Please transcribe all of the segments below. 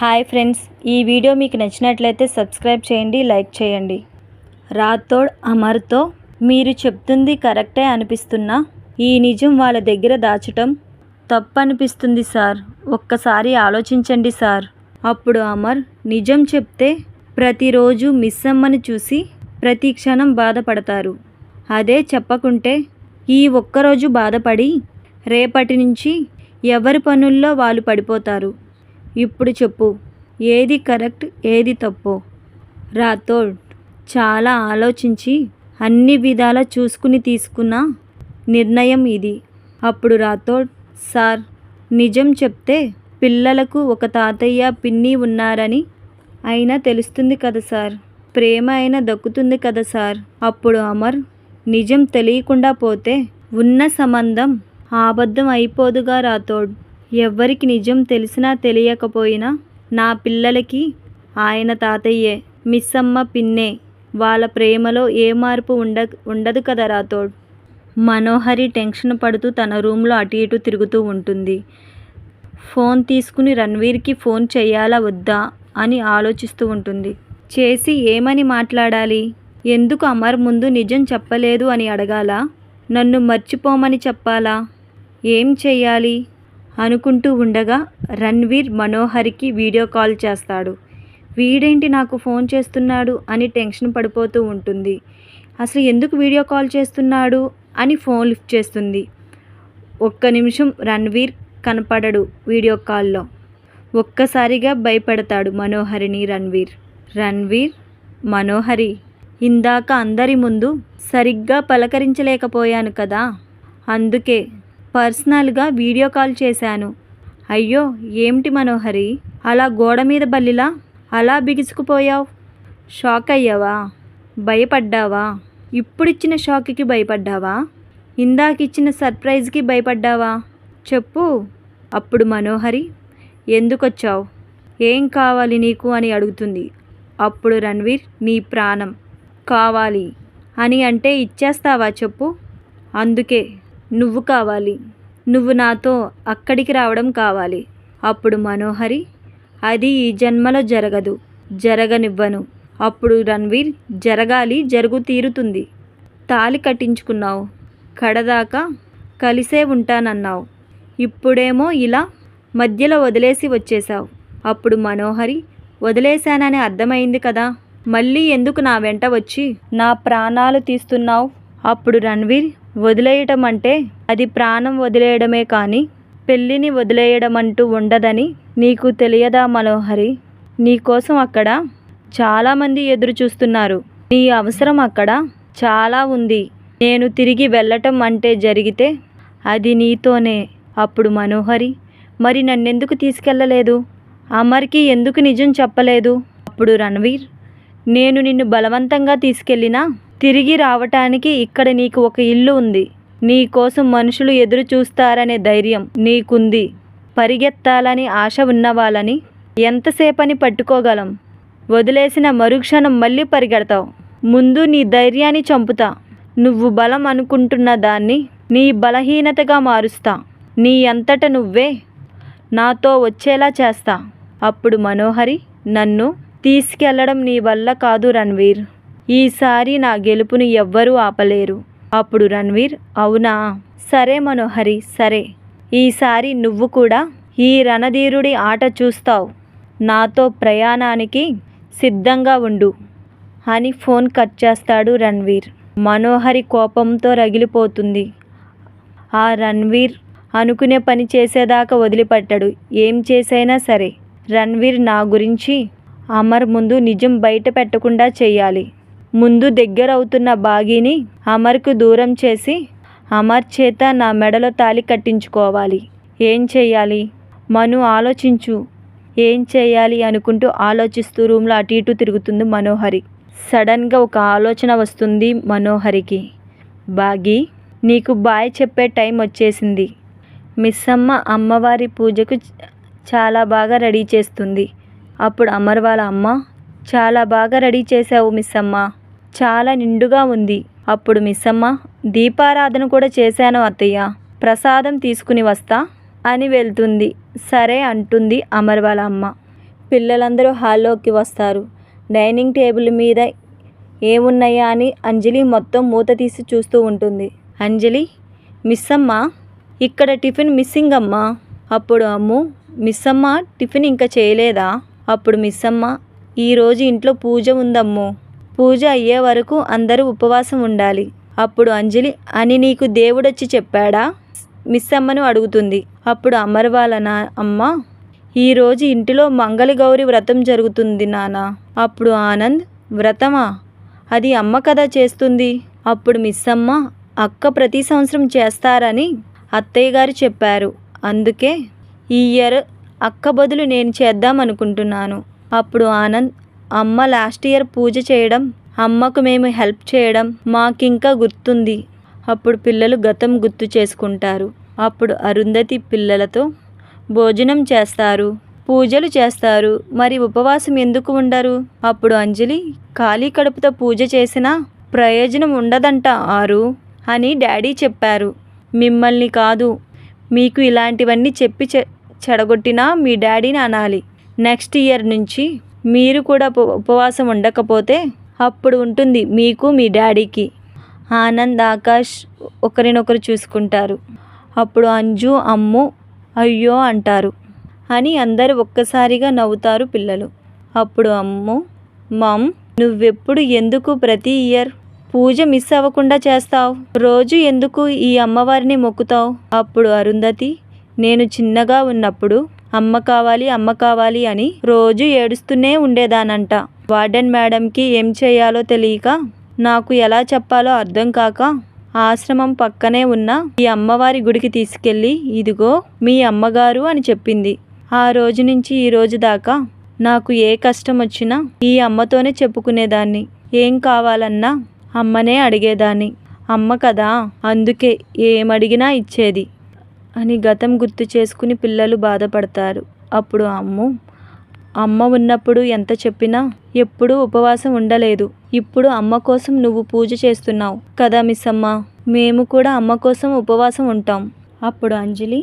Hi friends ఈ video మీకు నచ్చినట్లయితే సబ్స్క్రైబ్ చేయండి లైక్ చేయండి. రాథోడ్ అమర్తో మీరు చెప్తుంది కరెక్టే అనిపిస్తున్నా ఈ నిజం వాళ్ళ దగ్గర దాచటం తప్పు అనిపిస్తుంది సార్. ఒక్కసారి ఆలోచించండి సార్. అప్పుడు అమర్ నిజం చెప్తే ప్రతిరోజు మిస్ అమ్మని చూసి ప్రతి క్షణం బాధపడతారు. అదే చెప్పకుంటే ఈ ఒక్కరోజు బాధపడి రేపటి నుంచి ఎవరి పనుల్లో వాళ్ళు పడిపోతారు? ఇప్పుడు చెప్పు. ఏది కరెక్ట్ ఏది తప్పు? రాథోడ్ చాలా ఆలోచించి అన్ని విధాలా చూసుకుని తీసుకున్న నిర్ణయం ఇది. అప్పుడు రాథోడ్ సార్ నిజం చెప్తే పిల్లలకు ఒక తాతయ్య పిన్ని ఉన్నారని అయినా తెలుస్తుంది కదా సార్. ప్రేమ అయినా దక్కుతుంది కదా సార్. అప్పుడు అమర్ నిజం తెలియకుండా పోతే ఉన్న సంబంధం ఆబద్ధం అయిపోదుగా రాథోడ్. ఎవ్వరికి నిజం తెలిసినా తెలియకపోయినా నా పిల్లలకి ఆయన తాతయ్యే మిస్సమ్మ పిన్నే వాళ్ళ ప్రేమలో ఏ మార్పు ఉండ ఉండదు కదా రాథోడ్. మనోహరి టెన్షన్ పడుతూ తన రూమ్లో అటు ఇటు తిరుగుతూ ఉంటుంది. ఫోన్ తీసుకుని రణ్వీర్కి ఫోన్ చేయాలా వద్దా అని ఆలోచిస్తూ ఉంటుంది. చేసి ఏమని మాట్లాడాలి? ఎందుకు అమర్ ముందు నిజం చెప్పలేదు అని అడగాలా? నన్ను మర్చిపోమని చెప్పాలా? ఏం చెయ్యాలి అనుకుంటూ ఉండగా రణ్వీర్ మనోహర్కి వీడియో కాల్ చేస్తాడు. వీడేంటి నాకు ఫోన్ చేస్తున్నాడు అని టెన్షన్ పడిపోతూ ఉంటుంది. అసలు ఎందుకు వీడియో కాల్ చేస్తున్నాడు అని ఫోన్ లిఫ్ట్ చేస్తుంది. ఒక్క నిమిషం రణ్వీర్ కనపడడు వీడియో కాల్లో. ఒక్కసారిగా భయపడతాడు మనోహరిని రణ్వీర్. రణ్వీర్ మనోహరి ఇందాక అందరి ముందు సరిగ్గా పలకరించలేకపోయాను కదా. అందుకే పర్సనల్గా వీడియో కాల్ చేశాను. అయ్యో ఏమిటి మనోహరి? అలా గోడ మీద బల్లిలా? అలా బిగుసుకుపోయావు? షాక్ అయ్యావా? భయపడ్డావా? ఇప్పుడిచ్చిన షాక్కి భయపడ్డావా? ఇందాకిచ్చిన సర్ప్రైజ్కి భయపడ్డావా? చెప్పు. అప్పుడు మనోహరి ఎందుకొచ్చావు? ఏం కావాలి నీకు? అని అడుగుతుంది. అప్పుడు రణ్వీర్ నీ ప్రాణం కావాలి. అని అంటే ఇచ్చేస్తావా చెప్పు? అందుకే నువ్వు కావాలి. నువ్వు నాతో అక్కడికి రావడం కావాలి. అప్పుడు మనోహరి అది ఈ జన్మలో జరగదు జరగనివ్వను. అప్పుడు రణ్వీర్ జరగాలి జరుగు తీరుతుంది. తాలి కట్టించుకున్నావు. కడదాకా కలిసే ఉంటానన్నావు. ఇప్పుడేమో ఇలా మధ్యలో వదిలేసి వచ్చేశావు. అప్పుడు మనోహరి వదిలేశానని అర్థమైంది కదా. మళ్ళీ ఎందుకు నా వెంట వచ్చి నా ప్రాణాలు తీస్తున్నావు? అప్పుడు రణ్వీర్ వదిలేయటం అంటే అది ప్రాణం వదిలేయడమే కానీ పెళ్ళిని వదిలేయడం అంటూ ఉండదని నీకు తెలియదా మనోహరి? నీకోసం అక్కడ చాలామంది ఎదురు చూస్తున్నారు నీ అవసరం అక్కడ చాలా ఉంది. నేను తిరిగి వెళ్ళటం అంటే జరిగితే అది నీతోనే. అప్పుడు మనోహరి మరి నన్నెందుకు తీసుకెళ్ళలేదు? అమర్కి ఎందుకు నిజం చెప్పలేదు? అప్పుడు రణవీర్ నేను నిన్ను బలవంతంగా తీసుకెళ్ళినా తిరిగి రావటానికి ఇక్కడ నీకు ఒక ఇల్లు ఉంది. నీ కోసం మనుషులు ఎదురు చూస్తారనే ధైర్యం నీకుంది. పరిగెత్తాలని ఆశ ఉన్నవాళ్ళని ఎంతసేపని పట్టుకోగలం. వదిలేసిన మరుక్షణం మళ్ళీ పరిగెడతావు. ముందు నీ ధైర్యాన్ని చంపుతా. నువ్వు బలం అనుకుంటున్న దాన్ని నీ బలహీనతగా మారుస్తా. నీ అంతట నువ్వే నాతో వచ్చేలా చేస్తా. అప్పుడు మనోహరి నన్ను తీసుకెళ్ళడం నీ వల్ల కాదు రణ్వీర్. ఈసారి నా గెలుపుని ఎవ్వరూ ఆపలేరు. అప్పుడు రణ్వీర్ అవునా? సరే మనోహరి సరే. ఈసారి నువ్వు కూడా ఈ రణధీరుడి ఆట చూస్తావు. నాతో ప్రయాణానికి సిద్ధంగా ఉండు అని ఫోన్ కట్ చేస్తాడు రణ్వీర్. మనోహరి కోపంతో రగిలిపోతుంది. ఆ రణ్వీర్ అనుకునే పని చేసేదాకా వదిలిపెట్టాడు. ఏం చేసైనా సరే. రణ్వీర్ నా గురించి అమర్ ముందు నిజం బయట పెట్టకుండా చేయాలి ముందు దగ్గర అవుతున్న బాగీని అమర్కు దూరం చేసి అమర్ చేత నా మెడలో తాలి కట్టించుకోవాలి. ఏం చేయాలి? మను ఆలోచించు. ఏం చేయాలి అనుకుంటూ ఆలోచిస్తూ రూమ్లో అటు ఇటు తిరుగుతుంది మనోహరి. సడన్గా ఒక ఆలోచన వస్తుంది మనోహరికి. బాగి నీకు బాయ్ చెప్పే టైం వచ్చేసింది. మిస్ అమ్మ అమ్మవారి పూజకు చాలా బాగా రెడీ చేస్తుంది. అప్పుడు అమర్ వాళ్ళ అమ్మ చాలా బాగా రెడీ చేసావు మిస్ అమ్మ చాలా నిండుగా ఉంది. అప్పుడు మిస్సమ్మ దీపారాధన కూడా చేశాను అత్తయ్య. ప్రసాదం తీసుకుని వస్తా అని వెళ్తుంది. సరే అంటుంది అమర్ వాళ్ళ అమ్మ పిల్లలందరూ హాల్లోకి వస్తారు. డైనింగ్ టేబుల్ మీద ఏమున్నాయా అని అంజలి మొత్తం మూత తీసి చూస్తూ ఉంటుంది. అంజలి మిస్ అమ్మ ఇక్కడ టిఫిన్ మిస్సింగ్ అమ్మా. అప్పుడు అమ్ము మిస్ అమ్మ టిఫిన్ ఇంకా చేయలేదా? అప్పుడు మిస్ అమ్మ ఈరోజు ఇంట్లో పూజ ఉందమ్ము. పూజ అయ్యే వరకు అందరూ ఉపవాసం ఉండాలి. అప్పుడు అంజలి అని నీకు దేవుడొచ్చి చెప్పాడా? మిస్ అమ్మను అడుగుతుంది. అప్పుడు అమర్ వాళ్ళ నా అమ్మ ఈరోజు ఇంటిలో మంగళగౌరి వ్రతం జరుగుతుంది నానా. అప్పుడు ఆనంద్ వ్రతమా? అది అమ్మ కదా చేస్తుంది. అప్పుడు మిస్ అమ్మ అక్క ప్రతి సంవత్సరం చేస్తారని అత్తయ్య గారు చెప్పారు. అందుకే ఈ ఇయర్ అక్క బదులు నేను చేద్దాం అనుకుంటున్నాను అప్పుడు ఆనంద్ అమ్మ లాస్ట్ ఇయర్ పూజ చేయడం అమ్మకు మేము హెల్ప్ చేయడం మాకింకా గుర్తుంది. అప్పుడు పిల్లలు గతం గుర్తు చేసుకుంటారు. అప్పుడు అరుంధతి పిల్లలతో భోజనం చేస్తారు పూజలు చేస్తారు. మరి ఉపవాసం ఎందుకు ఉండరు? అప్పుడు అంజలి ఖాళీ కడుపుతో పూజ చేసినా ప్రయోజనం ఉండదంట ఆరు అని డాడీ చెప్పారు. మిమ్మల్ని కాదు మీకు ఇలాంటివన్నీ చెప్పి చె చెడగొట్టినా మీ డాడీని అనాలి. నెక్స్ట్ ఇయర్ నుంచి మీరు కూడా ఉప ఉపవాసం ఉండకపోతే అప్పుడు ఉంటుంది మీకు మీ డాడీకి. ఆనంద్ ఆకాష్ ఒకరినొకరు చూసుకుంటారు. అప్పుడు అంజు అమ్ము అయ్యో అంటారు. అని అందరూ ఒక్కసారిగా నవ్వుతారు పిల్లలు. అప్పుడు అమ్ము మమ్ నువ్వెప్పుడు ఎందుకు ప్రతి ఇయర్ పూజ మిస్ అవ్వకుండా చేస్తావు? రోజు ఎందుకు ఈ అమ్మవారిని మొక్కుతావు? అప్పుడు అరుంధతి నేను చిన్నగా ఉన్నప్పుడు అమ్మ కావాలి అమ్మ కావాలి అని రోజు ఏడుస్తూనే ఉండేదానంట. వార్డెన్ మేడంకి ఏం చేయాలో తెలియక నాకు ఎలా చెప్పాలో అర్థం కాక ఆశ్రమం పక్కనే ఉన్న ఈ అమ్మవారి గుడికి తీసుకెళ్ళి ఇదిగో మీ అమ్మగారు అని చెప్పింది. ఆ రోజు నుంచి ఈ రోజు దాకా నాకు ఏ కష్టం వచ్చినా ఈ అమ్మతోనే చెప్పుకునేదాన్ని. ఏం కావాలన్నా అమ్మనే అడిగేదాన్ని. అమ్మ కదా అందుకే ఏమడిగినా ఇచ్చేది. అని గతం గుర్తు చేసుకుని పిల్లలు బాధపడతారు. అప్పుడు అమ్ము అమ్మ ఉన్నప్పుడు ఎంత చెప్పినా ఎప్పుడూ ఉపవాసం ఉండలేదు. ఇప్పుడు అమ్మ కోసం నువ్వు పూజ చేస్తున్నావు కదా మిస్ అమ్మ మేము కూడా అమ్మ కోసం ఉపవాసం ఉంటాం. అప్పుడు అంజలి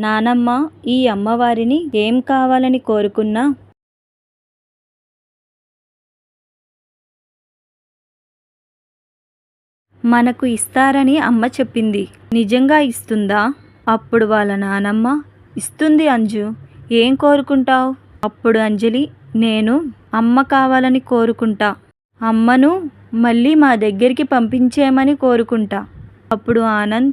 నానమ్మ ఈ అమ్మవారిని ఏం కావాలని కోరుకున్నా? మనకు ఇస్తారని అమ్మ చెప్పింది. నిజంగా ఇస్తుందా? అప్పుడు వాళ్ళ నానమ్మ ఇస్తుంది అంజు ఏం కోరుకుంటావు? అప్పుడు అంజలి నేను అమ్మ కావాలని కోరుకుంటా. అమ్మను మళ్ళీ మా దగ్గరికి పంపించేయమని కోరుకుంటా. అప్పుడు ఆనంద్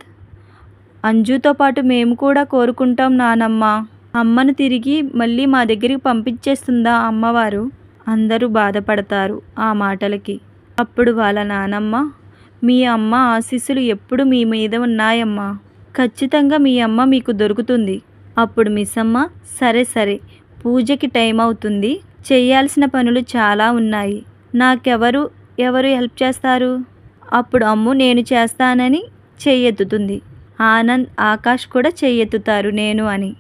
అంజుతో పాటు మేము కూడా కోరుకుంటాం నానమ్మ. అమ్మను తిరిగి మళ్ళీ మా దగ్గరికి పంపించేస్తుందా అమ్మవారు? అందరూ బాధపడతారు ఆ మాటలకి. అప్పుడు వాళ్ళ నానమ్మ మీ అమ్మ ఆశీస్సులు ఎప్పుడు మీ మీద ఉన్నాయమ్మా. ఖచ్చితంగా మీ అమ్మ మీకు దొరుకుతుంది. అప్పుడు మిస్ అమ్మ సరే సరే పూజకి టైం అవుతుంది. చేయాల్సిన పనులు చాలా ఉన్నాయి. నాకెవరు ఎవరు హెల్ప్ చేస్తారు? అప్పుడు అమ్ము నేను చేస్తానని చెయ్యెత్తుతుంది. ఆనంద్ ఆకాష్ కూడా చెయ్యెత్తుతారు నేను అని.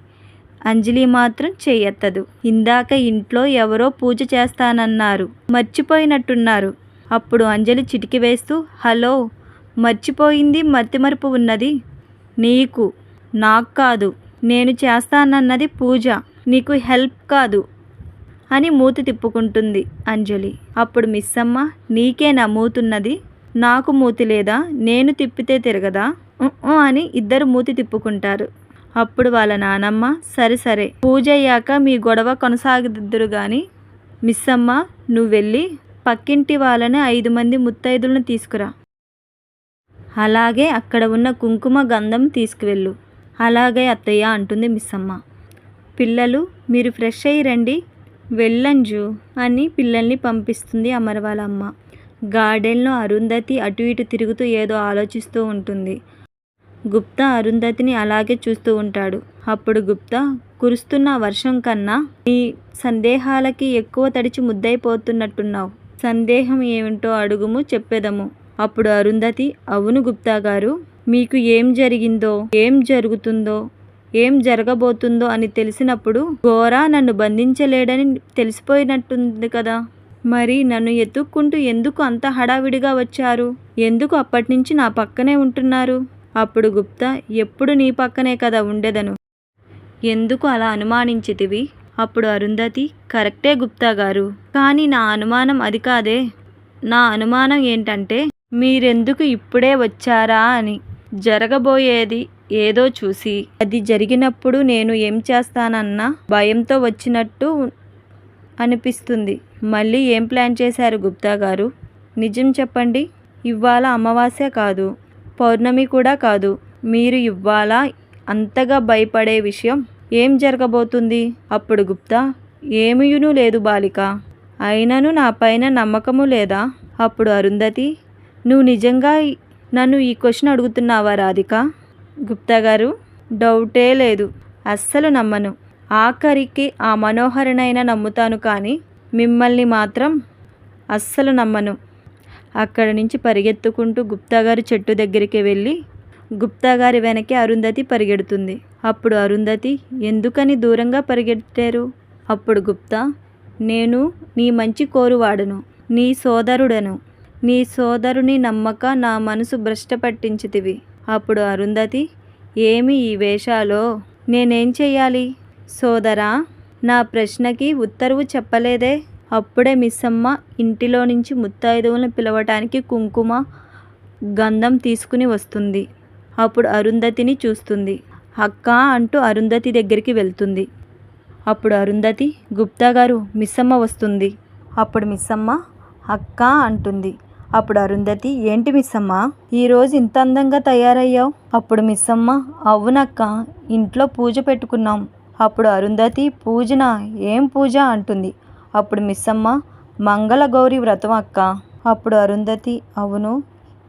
అంజలి మాత్రం చెయ్యెత్తదు. ఇందాక ఇంట్లో ఎవరో పూజ చేస్తానన్నారు. మర్చిపోయినట్టున్నారు. అప్పుడు అంజలి చిటికి వేస్తూ హలో మర్చిపోయింది మతిమరుపు ఉన్నది. నీకు నాకు కాదు. నేను చేస్తానన్నది పూజ నీకు హెల్ప్ కాదు అని మూతి తిప్పుకుంటుంది అంజలి. అప్పుడు మిస్ అమ్మ నీకేనా మూతున్నది నాకు మూతి లేదా నేను తిప్పితే తిరగదా? అని ఇద్దరు మూతి తిప్పుకుంటారు. అప్పుడు వాళ్ళ నానమ్మ సరే సరే పూజ అయ్యాక మీ గొడవ కొనసాగిద్దురు కానీ మిస్ అమ్మ నువ్వు వెళ్ళి పక్కింటి వాళ్ళని ఐదు మంది ముత్తైదులను తీసుకురా. అలాగే అక్కడ ఉన్న కుంకుమ గంధం తీసుకువెళ్ళు. అలాగే అత్తయ్య అంటుంది మిస్ అమ్మ పిల్లలు మీరు ఫ్రెష్ అయ్యి రండి. వెళ్ళంజు అని పిల్లల్ని పంపిస్తుంది అమర్ అమ్మ గార్డెన్లో అరుంధతి అటు ఇటు తిరుగుతూ ఏదో ఆలోచిస్తూ ఉంటుంది. గుప్తా అరుంధతిని అలాగే చూస్తూ ఉంటాడు. అప్పుడు గుప్తా కురుస్తున్న వర్షం కన్నా నీ సందేహాలకి ఎక్కువ తడిచి ముద్దైపోతున్నట్టున్నావు సందేహం ఏమిటో అడుగుము చెప్పేదము. అప్పుడు అరుంధతి అవును గుప్తా గారు మీకు ఏం జరిగిందో ఏం జరుగుతుందో ఏం జరగబోతుందో అని తెలిసినప్పుడు గోరా నన్ను బంధించలేడని తెలిసిపోయినట్టుంది కదా. మరి నన్ను ఎత్తుక్కుంటూ ఎందుకు అంత హడావిడిగా వచ్చారు? ఎందుకు అప్పటి నుంచి నా పక్కనే ఉంటున్నారు అప్పుడు గుప్తా ఎప్పుడు నీ పక్కనే కదా ఉండేదను. ఎందుకు అలా అనుమానించితివి అప్పుడు అరుంధతి కరెక్టే గుప్తా గారు కానీ నా అనుమానం అది కాదే. నా అనుమానం ఏంటంటే మీరెందుకు ఇప్పుడే వచ్చారా అని. జరగబోయేది ఏదో చూసి. అది జరిగినప్పుడు నేను ఏం చేస్తానన్న భయంతో వచ్చినట్టు అనిపిస్తుంది. మళ్ళీ ఏం ప్లాన్ చేశారు గుప్తా గారు? నిజం చెప్పండి. ఇవాళ అమావాస్య కాదు. పౌర్ణమి కూడా కాదు. మీరు ఇవాళ అంతగా భయపడే విషయం ఏం జరగబోతుంది? అప్పుడు గుప్తా ఏమీయును లేదు బాలిక. అయినను నా పైన నమ్మకము లేదా? అప్పుడు అరుంధతి నువ్వు నిజంగా నన్ను ఈ క్వశ్చన్ అడుగుతున్నావా రాధిక? గుప్తా గారు డౌటే లేదు. అస్సలు నమ్మను. ఆఖరికి ఆ మనోహరనైనా నమ్ముతాను కానీ మిమ్మల్ని మాత్రం అస్సలు నమ్మను. అక్కడి నుంచి పరిగెత్తుకుంటూ గుప్తా గారు చెట్టు దగ్గరికి వెళ్ళి గుప్తా గారి వెనకే అరుంధతి పరిగెడుతుంది. అప్పుడు అరుంధతి ఎందుకని దూరంగా పరిగెట్టారు? అప్పుడు గుప్తా నేను నీ మంచి కోరువాడను. నీ సోదరుడను. నీ సోదరుని నమ్మక నా మనసు భ్రష్ట పట్టించితివి. అప్పుడు అరుంధతి ఏమి ఈ వేషాలో? నేనేం చెయ్యాలి? సోదరా నా ప్రశ్నకి ఉత్తర్వు చెప్పలేదే. అప్పుడే మిస్సమ్మ ఇంటిలో నుంచి ముత్తైదువులను పిలవటానికి కుంకుమ గంధం తీసుకుని వస్తుంది. అప్పుడు అరుంధతిని చూస్తుంది. అక్క అంటూ అరుంధతి దగ్గరికి వెళ్తుంది. అప్పుడు అరుంధతి గుప్తా గారు మిస్సమ్మ వస్తుంది. అప్పుడు మిస్సమ్మ అక్క అంటుంది. అప్పుడు అరుంధతి ఏంటి మిస్సమ్మ? ఈరోజు ఇంత అందంగా తయారయ్యావు. అప్పుడు మిస్సమ్మ అవునక్క. ఇంట్లో పూజ పెట్టుకున్నాం. అప్పుడు అరుంధతి పూజన? ఏం పూజ? అంటుంది. అప్పుడు మిస్సమ్మ మంగళ గౌరి వ్రతం అక్క. అప్పుడు అరుంధతి అవును.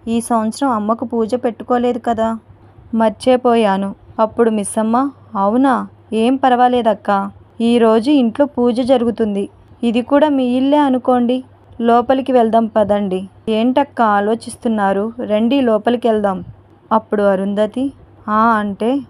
ఈ సంవత్సరం అమ్మకు పూజ పెట్టుకోలేదు కదా. మర్చిపోయాను అప్పుడు మిస్సమ్మ అవునా? ఏం పర్వాలేదక్క. ఈరోజు ఇంట్లో పూజ జరుగుతుంది. ఇది కూడా మీ ఇల్లే అనుకోండి. లోపలికి వెళ్దాం పదండి. ఏంటక్క ఆలోచిస్తున్నారు? రండి లోపలికి వెళ్దాం. అప్పుడు అరుంధతి ఆ అంటే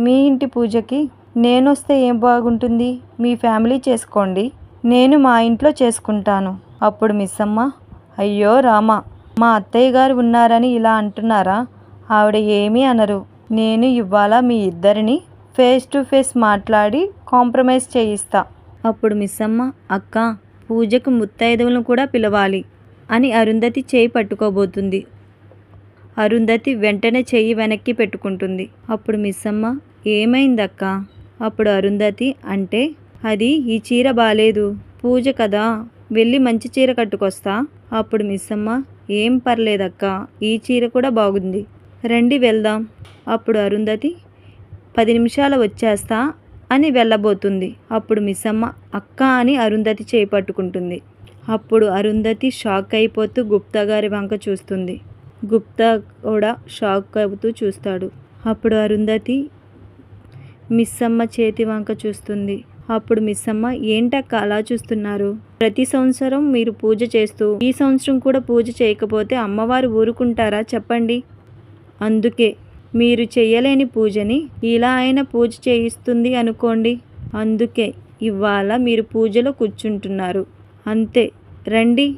మీ ఇంటి పూజకి నేనొస్తే ఏం బాగుంటుంది? మీ ఫ్యామిలీ చేసుకోండి. నేను మా ఇంట్లో చేసుకుంటాను. అప్పుడు మిస్సమ్మ అయ్యో రామ మా అత్తయ్య గారు ఉన్నారని ఇలా అంటున్నారా? ఆవిడ ఏమీ అనరు. నేను ఇవాళ మీ ఇద్దరిని? ఫేస్ టు ఫేస్ మాట్లాడి కాంప్రమైజ్ చేయిస్తా. అప్పుడు మిస్సమ్మ అక్క పూజకు ముత్తైదువులను కూడా పిలవాలి అని అరుంధతి చేయి పట్టుకోబోతుంది. అరుంధతి వెంటనే చెయ్యి వెనక్కి పెట్టుకుంటుంది. అప్పుడు మిస్సమ్మ ఏమైందక్క? అప్పుడు అరుంధతి అంటే అది ఈ చీర బాలేదు. పూజ కదా వెళ్ళి మంచి చీర కట్టుకొస్తా. అప్పుడు మిస్సమ్మ ఏం పర్లేదక్క ఈ చీర కూడా బాగుంది. రండి వెళ్దాం. అప్పుడు అరుంధతి పది నిమిషాలు వచ్చేస్తా అని వెళ్ళబోతుంది. అప్పుడు మిస్సమ్మ అక్క అని అరుంధతి చేపట్టుకుంటుంది అప్పుడు అరుంధతి షాక్ అయిపోతూ గుప్తా గారి వంక చూస్తుంది. గుప్తా కూడా షాక్ అవుతూ చూస్తాడు. అప్పుడు అరుంధతి మిస్సమ్మ చేతి వంక చూస్తుంది. అప్పుడు మిస్సమ్మ ఏంటక్క అలా చూస్తున్నారు? ప్రతి సంవత్సరం మీరు పూజ చేస్తూ ఈ సంవత్సరం కూడా పూజ చేయకపోతే అమ్మవారు ఊరుకుంటారా? చెప్పండి. అందుకే మీరు చేయలేని పూజని ఇలా అయినా పూజ చేయిస్తుంది అనుకోండి. అందుకే ఇవాళ మీరు పూజలో కూర్చుంటున్నారు. అంతే. రండి.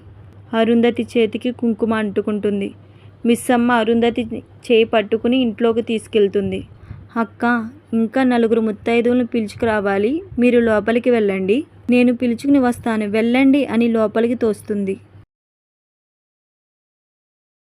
అరుంధతి చేతికి కుంకుమ అంటుకుంటుంది. మిస్ అమ్మ అరుంధతి చేయి పట్టుకుని ఇంట్లోకి తీసుకెళ్తుంది. అక్క ఇంకా నలుగురు ముత్తైదువులను పిలుచుకురావాలి. మీరు లోపలికి వెళ్ళండి. నేను పిలుచుకుని వస్తాను. వెళ్ళండి అని లోపలికి తోస్తుంది.